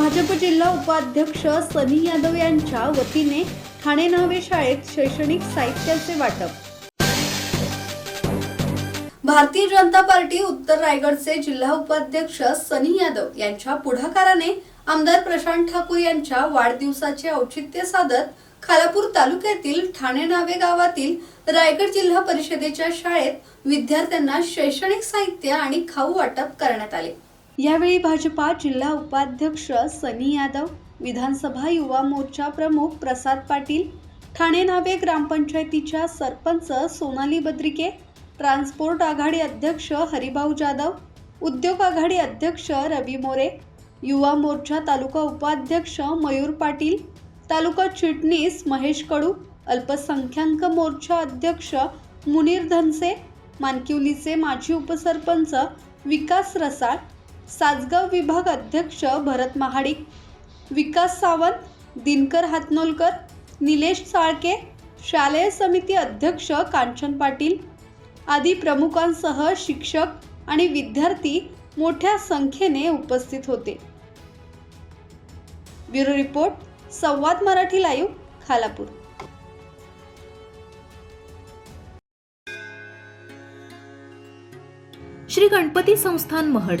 भाजप जिल्हा उपाध्यक्ष सनी यादव यांच्या वतीने ठाणे नावे शाळेत शैक्षणिक साहित्याचे वाटप. भारतीय जनता पार्टी उत्तर रायगडचे जिल्हा उपाध्यक्ष सनी यादव यांच्या पुढाकाराने आमदार प्रशांत ठाकूर यांच्या वाढदिवसाचे औचित्य साधत खालापूर तालुक्यातील ठाणे नावे गावातील रायगड जिल्हा परिषदेच्या शाळेत विद्यार्थ्यांना शैक्षणिक साहित्य आणि खाऊ वाटप करण्यात आले. यावेळी भाजपा जिल्हा उपाध्यक्ष सनी यादव विधानसभा युवा मोर्चा प्रमुख प्रसाद पाटील ठाणे नावे ग्रामपंचायतीच्या सरपंच सोनाली बद्रिके ट्रान्सपोर्ट आघाडी अध्यक्ष हरिभाऊ जाधव उद्योग आघाडी अध्यक्ष रवी मोरे युवा मोर्चा तालुका उपाध्यक्ष मयूर पाटील तालुका चिटणीस महेश कडू अल्पसंख्याक मोर्चा अध्यक्ष मुनीर धनसे मानकिवलीचे माजी उपसरपंच विकास रसाळ सासगाव विभाग अध्यक्ष भरत महाडिक विकास सावंत दिनकर हातनोलकर निलेश साळके शालेय समिती अध्यक्ष कांचन पाटील आदी प्रमुखांसह शिक्षक आणि विद्यार्थी मोठ्या संख्येने उपस्थित होते. Bureau report Samvad Marathi live Khalapur. Shri Ganpati संस्थान महड.